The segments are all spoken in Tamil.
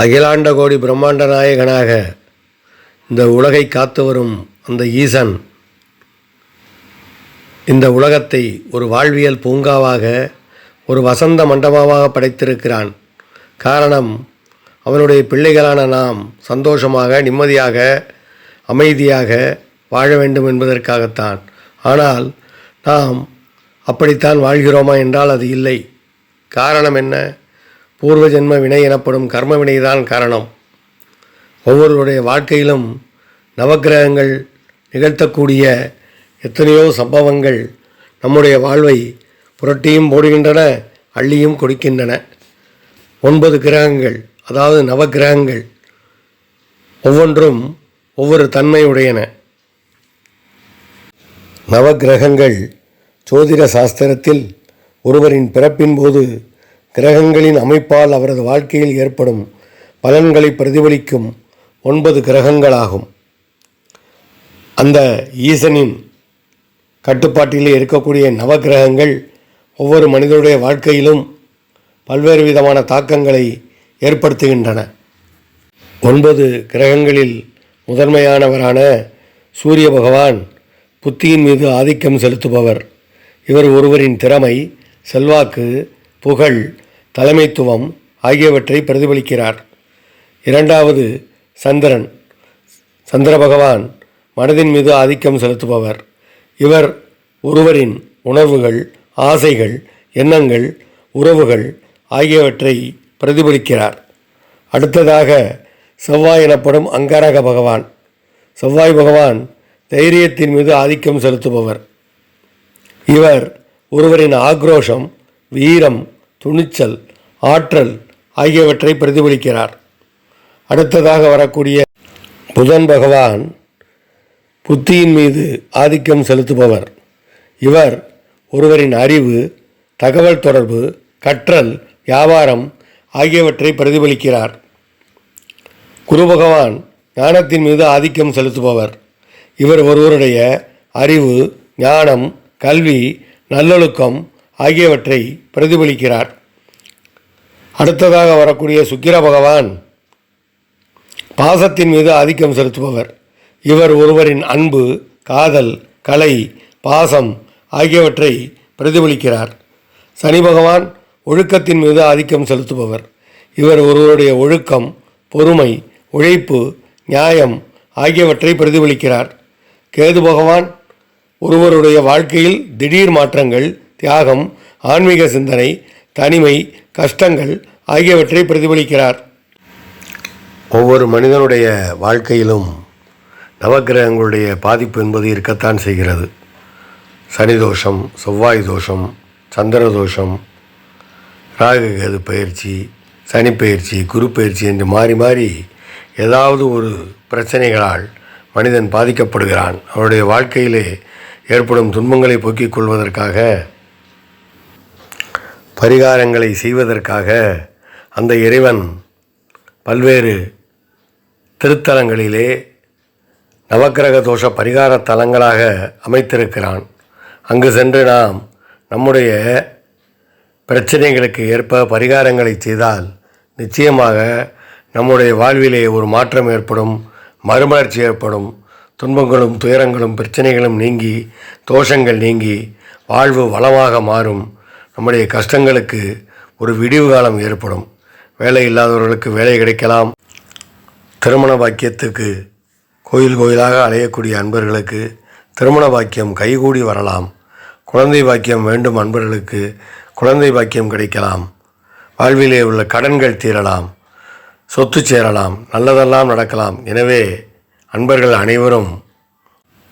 அகிலாண்ட கோடி பிரம்மாண்ட நாயகனாக இந்த உலகை காத்து வரும் அந்த ஈசன் இந்த உலகத்தை ஒரு வாழ்வியல் பூங்காவாக ஒரு வசந்த மண்டபமாக படைத்திருக்கிறான். காரணம் அவனுடைய பிள்ளைகளான நாம் சந்தோஷமாக நிம்மதியாக அமைதியாக வாழ வேண்டும் என்பதற்காகத்தான். ஆனால் நாம் அப்படித்தான் வாழ்கிறோமா என்றால் அது இல்லை. காரணம் என்ன? பூர்வ ஜென்ம வினை எனப்படும் கர்ம வினைதான் காரணம். ஒவ்வொருவருடைய வாழ்க்கையிலும் நவக்கிரகங்கள் நிகழ்த்தக்கூடிய எத்தனையோ சம்பவங்கள் நம்முடைய வாழ்வை புரட்டியும் போடுகின்றன அள்ளியும் கொடுக்கின்றன. ஒன்பது கிரகங்கள் அதாவது நவக்கிரகங்கள் ஒவ்வொன்றும் ஒவ்வொரு தன்மையுடையன. நவக்கிரகங்கள் ஜோதிட சாஸ்திரத்தில் ஒருவரின் பிறப்பின் போது கிரகங்களின் அமைப்பால் அவரது வாழ்க்கையில் ஏற்படும் பலன்களை பிரதிபலிக்கும் ஒன்பது கிரகங்களாகும். அந்த ஈசனின் கட்டுப்பாட்டிலே இருக்கக்கூடிய நவக்கிரகங்கள் ஒவ்வொரு மனிதனுடைய வாழ்க்கையிலும் பல்வேறு விதமான தாக்கங்களை ஏற்படுத்துகின்றன. ஒன்பது கிரகங்களில் முதன்மையானவரான சூரிய பகவான் புத்தியின் மீது ஆதிக்கம் செலுத்துபவர். இவர் ஒருவரின் திறமை செல்வாக்கு புகழ் தலைமைத்துவம் ஆகியவற்றை பிரதிபலிக்கிறார். இரண்டாவது சந்திரன். சந்திர பகவான் மனதின் மீது ஆதிக்கம் செலுத்துபவர். இவர் ஒருவரின் உணர்வுகள் ஆசைகள் எண்ணங்கள் உறவுகள் ஆகியவற்றை பிரதிபலிக்கிறார். அடுத்ததாக செவ்வாய் எனப்படும் அங்காரக பகவான். செவ்வாய் பகவான் தைரியத்தின் மீது ஆதிக்கம் செலுத்துபவர். இவர் ஒருவரின் ஆக்ரோஷம் வீரம் துணிச்சல் ஆற்றல் ஆகியவற்றை பிரதிபலிக்கிறார். அடுத்ததாக வரக்கூடிய புதன் பகவான் புத்தியின் மீது ஆதிக்கம் செலுத்துபவர். இவர் ஒருவரின் அறிவு தகவல் தொடர்பு கற்றல் வியாபாரம் ஆகியவற்றை பிரதிபலிக்கிறார். குரு பகவான் ஞானத்தின் மீது ஆதிக்கம் செலுத்துபவர். இவர் ஒருவருடைய அறிவு ஞானம் கல்வி நல்லொழுக்கம் ஆகியவற்றை பிரதிபலிக்கிறார். அடுத்ததாக வரக்கூடிய சுக்கிர பகவான் பாசத்தின் மீது ஆதிக்கம் செலுத்துபவர். இவர் ஒருவரின் அன்பு காதல் கலை பாசம் ஆகியவற்றை பிரதிபலிக்கிறார். சனி பகவான் ஒழுக்கத்தின் மீது ஆதிக்கம் செலுத்துபவர். இவர் ஒருவருடைய ஒழுக்கம் பொறுமை உழைப்பு நியாயம் ஆகியவற்றை பிரதிபலிக்கிறார். கேது பகவான் ஒருவருடைய வாழ்க்கையில் திடீர் மாற்றங்கள் தியாகம் ஆன்மீக சிந்தனை தனிமை கஷ்டங்கள் ஆகியவற்றை பிரதிபலிக்கிறார். ஒவ்வொரு மனிதனுடைய வாழ்க்கையிலும் நவக்கிரகங்களுடைய பாதிப்பு என்பது இருக்கத்தான் செய்கிறது. சனி தோஷம் செவ்வாய் தோஷம் சந்திர தோஷம் ராகு கேது பயிற்சி சனி பயிற்சி குரு பயிற்சி என்று மாறி மாறி ஏதாவது ஒரு பிரச்சனைகளால் மனிதன் பாதிக்கப்படுகிறான். அவருடைய வாழ்க்கையிலே ஏற்படும் துன்பங்களை போக்கிக் கொள்வதற்காக பரிகாரங்களை செய்வதற்காக அந்த இறைவன் பல்வேறு திருத்தலங்களிலே நவக்கிரக தோஷ பரிகார தலங்களாக அமைத்திருக்கிறான். அங்கு சென்று நாம் நம்முடைய பிரச்சனைகளுக்கு ஏற்ப பரிகாரங்களை செய்தால் நிச்சயமாக நம்முடைய வாழ்விலே ஒரு மாற்றம் ஏற்படும் மறுமலர்ச்சி ஏற்படும். துன்பங்களும் துயரங்களும் பிரச்சனைகளும் நீங்கி தோஷங்கள் நீங்கி வாழ்வு வளமாக மாறும். நம்முடைய கஷ்டங்களுக்கு ஒரு விடிவு காலம் ஏற்படும். வேலை இல்லாதவர்களுக்கு வேலை கிடைக்கலாம். திருமண பாக்கியத்துக்கு கோயில் கோயிலாக அலையக்கூடிய அன்பர்களுக்கு திருமண பாக்கியம் கைகூடி வரலாம். குழந்தை பாக்கியம் வேண்டும் அன்பர்களுக்கு குழந்தை பாக்கியம் கிடைக்கலாம். வாழ்விலே உள்ள கடன்கள் தீரலாம். சொத்து சேரலாம். நல்லதெல்லாம் நடக்கலாம். எனவே அன்பர்கள் அனைவரும்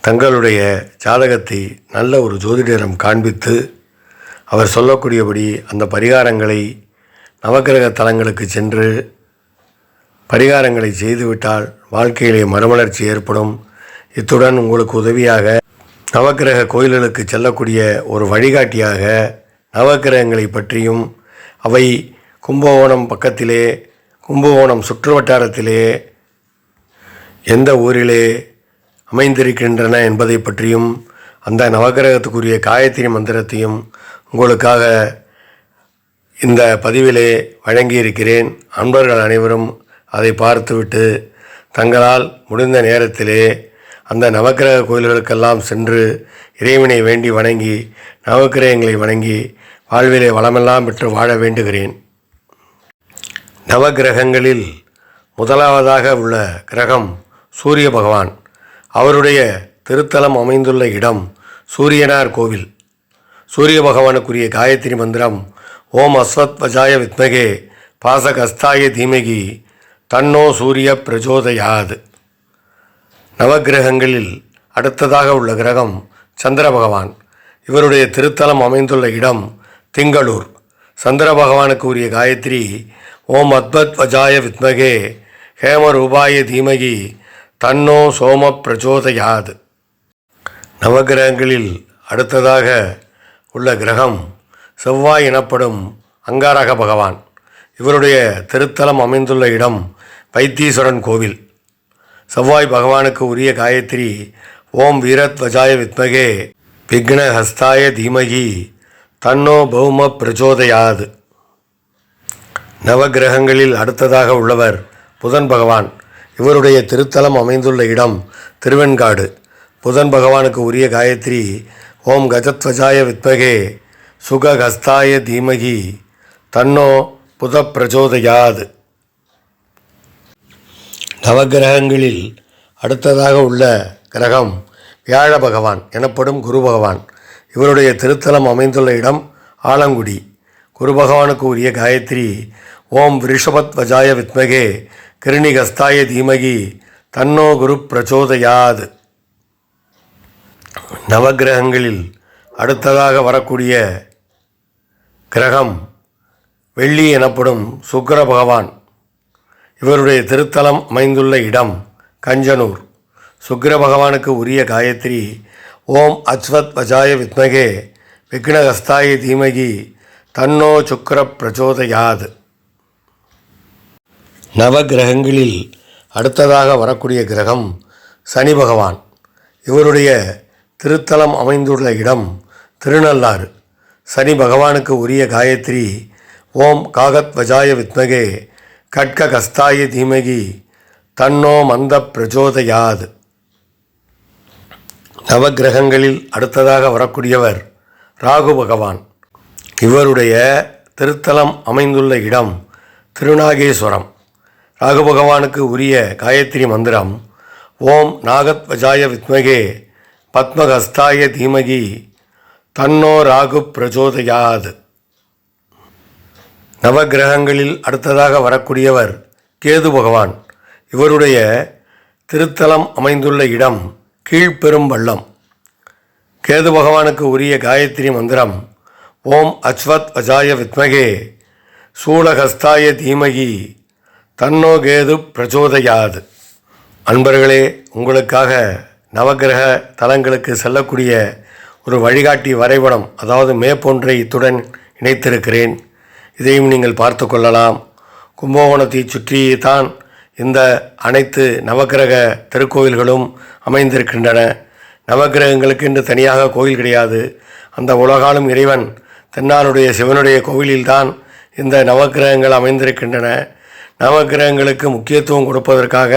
தங்களுடைய ஜாதகத்தை நல்ல ஒரு ஜோதிடரிடம் காண்பித்து அவர் சொல்லக்கூடியபடி அந்த பரிகாரங்களை நவக்கிரக தலங்களுக்கு சென்று பரிகாரங்களை செய்துவிட்டால் வாழ்க்கையிலே மறுமலர்ச்சி ஏற்படும். இத்துடன் உங்களுக்கு உதவியாக நவக்கிரக கோயில்களுக்கு செல்லக்கூடிய ஒரு வழிகாட்டியாக நவக்கிரகங்களை பற்றியும் அவை கும்பகோணம் பக்கத்திலே கும்பகோணம் சுற்று வட்டாரத்திலே எந்த ஊரிலே அமைந்திருக்கின்றன என்பதை பற்றியும் அந்த நவக்கிரகத்துக்குரிய காயத்ரி மந்திரத்தையும் உங்களுக்காக இந்த பதிவிலே வழங்கியிருக்கிறேன். அன்பர்கள் அனைவரும் அதை பார்த்துவிட்டு தங்களால் முடிந்த நேரத்திலே அந்த நவக்கிரக கோயில்களுக்கெல்லாம் சென்று இறைவனை வேண்டி வணங்கி நவக்கிரகங்களை வணங்கி வாழ்விலே வளமெல்லாம் பெற்று வாழ வேண்டுகிறேன். நவக்கிரகங்களில் முதலாவதாக உள்ள கிரகம் சூரிய பகவான். அவருடைய திருத்தலம் அமைந்துள்ள இடம் சூரியனார் கோவில். சூரிய பகவானுக்குரிய காயத்ரி மந்திரம் ஓம் அஸ்வத் வஜாய வித்மகே பாசகஸ்தாய தீமகி தன்னோ சூரிய பிரஜோதயாது. நவக்கிரகங்களில் அடுத்ததாக உள்ள கிரகம் சந்திர பகவான். இவருடைய திருத்தலம் அமைந்துள்ள இடம் திங்களூர். சந்திர பகவானுக்கு உரிய காயத்ரி ஓம் அத்வத் வஜாய வித்மகே ஹேமரூபாய தீமகி தன்னோ சோம பிரச்சோதயாது நவக்கிரகங்களில் அடுத்ததாக உள்ள கிரகம் செவ்வாய் எனப்படும் அங்காரக பகவான். இவருடைய திருத்தலம் அமைந்துள்ள இடம் வைத்தீஸ்வரன் கோவில். செவ்வாய் பகவானுக்கு உரிய காயத்ரி ஓம் வீரத்வஜாய வித்மகே விக்னஹஸ்தாய தீமகி தன்னோ பௌம பிரச்சோதயாது. நவகிரகங்களில் அடுத்ததாக உள்ளவர் புதன் பகவான். இவருடைய திருத்தலம் அமைந்துள்ள இடம் திருவெண்காடு. புதன் பகவானுக்கு உரிய காயத்ரி ஓம் கஜத்வஜாய வித்மகே சுகஹஸ்தாய தீமகி தன்னோ புத பிரச்சோதயாது நவகிரகங்களில் அடுத்ததாக உள்ள கிரகம் வியாழ பகவான் எனப்படும் குரு பகவான். இவருடைய திருத்தலம் அமைந்துள்ள இடம் ஆலங்குடி. குரு பகவானுக்கு உரிய காயத்ரி ஓம் விருஷபத் வஜாய வித்மகே கிருணிகஸ்தாய தீமகி தன்னோ குரு பிரச்சோதயாது நவக்கிரகங்களில் அடுத்ததாக வரக்கூடிய கிரகம் வெள்ளி எனப்படும் சுக்கர பகவான். இவருடைய திருத்தலம் அமைந்துள்ள இடம் கஞ்சனூர். சுக்கர பகவானுக்கு உரிய காயத்ரி ஓம் அஸ்வத் வஜாய வித்மகே விக்னகஸ்தாய தீமகி தன்னோ சுக்கர பிரச்சோதயாது. நவகிரகங்களில் அடுத்ததாக வரக்கூடிய கிரகம் சனி பகவான். இவருடைய திருத்தலம் அமைந்துள்ள இடம் திருநள்ளாறு. சனி பகவானுக்கு உரிய காயத்ரி ஓம் காகத் வஜாய வித்மகே கட்க கஸ்தாய தீமகி தன்னோ மந்த பிரச்சோதயாது நவக்கிரகங்களில் அடுத்ததாக வரக்கூடியவர் ராகு பகவான். இவருடைய திருத்தலம் அமைந்துள்ள இடம் திருநாகேஸ்வரம். ராகு பகவானுக்கு உரிய காயத்ரி மந்திரம் ஓம் நாகத்வஜாய வித்மகே பத்மகஸ்தாய தீமகி தன்னோ ராகு பிரச்சோதயாது. நவக்கிரகங்களில் அடுத்ததாக வரக்கூடியவர் கேது பகவான். இவருடைய திருத்தலம் அமைந்துள்ள இடம் கீழ்பெரும்பள்ளம் கேது பகவானுக்கு உரிய காயத்ரி மந்திரம் ஓம் அஸ்வத் வஜாய வித்மகே சூலகஸ்தாய தீமகி தன்னோ கேது பிரச்சோதயாது. அன்பர்களே உங்களுக்காக நவக்கிரக தலங்களுக்கு செல்லக்கூடிய ஒரு வழிகாட்டி வரைபடம் அதாவது மேப்பொன்றை இத்துடன் இணைத்திருக்கிறேன். இதையும் நீங்கள் பார்த்து கொள்ளலாம். கும்பகோணத்தை சுற்றி தான் இந்த அனைத்து நவக்கிரக திருக்கோயில்களும் அமைந்திருக்கின்றன. நவக்கிரகங்களுக்கு என்று தனியாக கோயில் கிடையாது. அந்த உலகாலும் இறைவன் தென்னாளுடைய சிவனுடைய கோவிலில்தான் இந்த நவக்கிரகங்கள் அமைந்திருக்கின்றன. நவக்கிரகங்களுக்கு முக்கியத்துவம் கொடுப்பதற்காக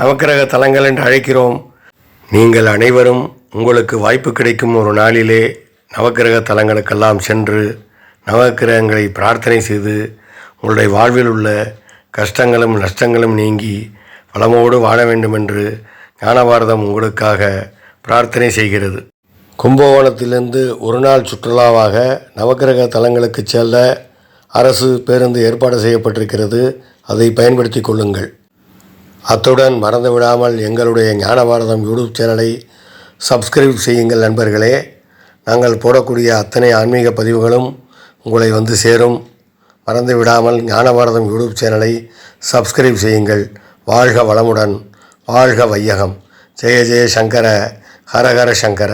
நவக்கிரக தலங்கள் என்று அழைக்கிறோம். நீங்கள் அனைவரும் உங்களுக்கு வாய்ப்பு கிடைக்கும் ஒரு நாளிலே நவக்கிரக தலங்களுக்கெல்லாம் சென்று நவக்கிரகங்களை பிரார்த்தனை செய்து உங்களுடைய வாழ்வில் உள்ள கஷ்டங்களும் நஷ்டங்களும் நீங்கி வளமோடு வாழ வேண்டுமென்று ஞானபாரதம் உங்களுக்காக பிரார்த்தனை செய்கிறது. கும்பகோணத்திலிருந்து ஒரு நாள் சுற்றுலாவாக நவக்கிரக தலங்களுக்கு செல்ல அரசு பேருந்து ஏற்பாடு செய்யப்பட்டிருக்கிறது. அதை பயன்படுத்தி கொள்ளுங்கள். அத்துடன் மறந்து விடாமல் எங்களுடைய ஞானபாரதம் யூடியூப் சேனலை சப்ஸ்கிரைப் செய்யுங்கள் நண்பர்களே. நாங்கள் போடக்கூடிய அத்தனை ஆன்மீக பதிவுகளும் உங்களை வந்து சேரும். மறந்து விடாமல் ஞானபாரதம் யூடியூப் சேனலை சப்ஸ்கிரைப் செய்யுங்கள். வாழ்க வளமுடன் வாழ்க வையகம். ஜெய ஜெய சங்கர ஹரஹர சங்கர.